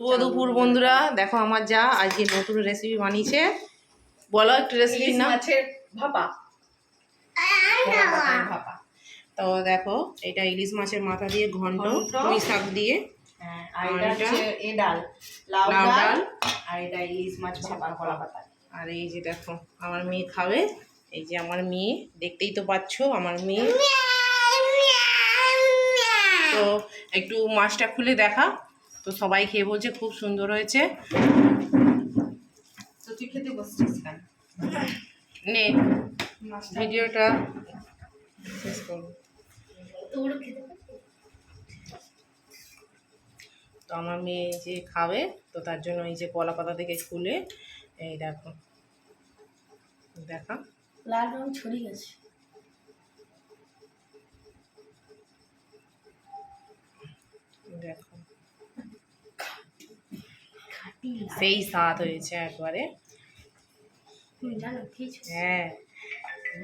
শুভ দুপুর বন্ধুরা দেখো আমার যা আজকে নতুন রেসিপি বানিয়েছে। বলো একটু রেসিপির নাম। মাছের ভাপা। ভাপা। তো দেখো এটা ইলিশ মাছের মাথা দিয়ে ঘন্ট। পুঁই শাক দিয়ে। হ্যাঁ, আর এটা এ ডাল। লাউ ডাল ডাল। আর এটা ইলিশ মাছ ভাপা কলা পাতা। আর এই যে দেখো আমার মেয়ে খাবে। এই যে আমার মেয়ে দেখতেই তো পাচ্ছ আমার মেয়ে। তো একটু মাছটা খুলে দেখা। তো সবাই খেয়ে বলছে খুব সুন্দর হয়েছে। তো তুই খেতে বসছিস কেন? নে ভিডিওটা শেষ করব। তো আমার মেয়ে যে খাবে তো তার জন্য এই যে কলা পাতা থেকে খুলে এই দেখো দেখা লাল রং ছড়িয়ে গেছে। দেখো। সেই স্বাদ হয়েছে একবারে। জানো হ্যাঁ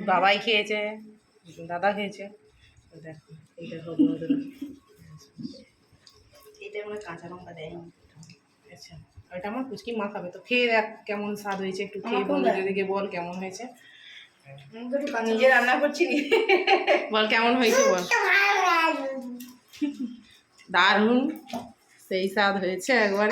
বাবাই খেয়েছে দাদা খেয়েছে। দেখো এটা আমরা কাঁচা লঙ্কা দেয়নি। আচ্ছা ওটা আমার পুচকি মা খাবে। তো খেয়ে দেখ কেমন স্বাদ হয়েছে একটু খেয়ে বল কেমন হয়েছে। নিজে রান্না করছি বল কেমন হয়েছে বল। দারুণ। 四三腿去吃，我。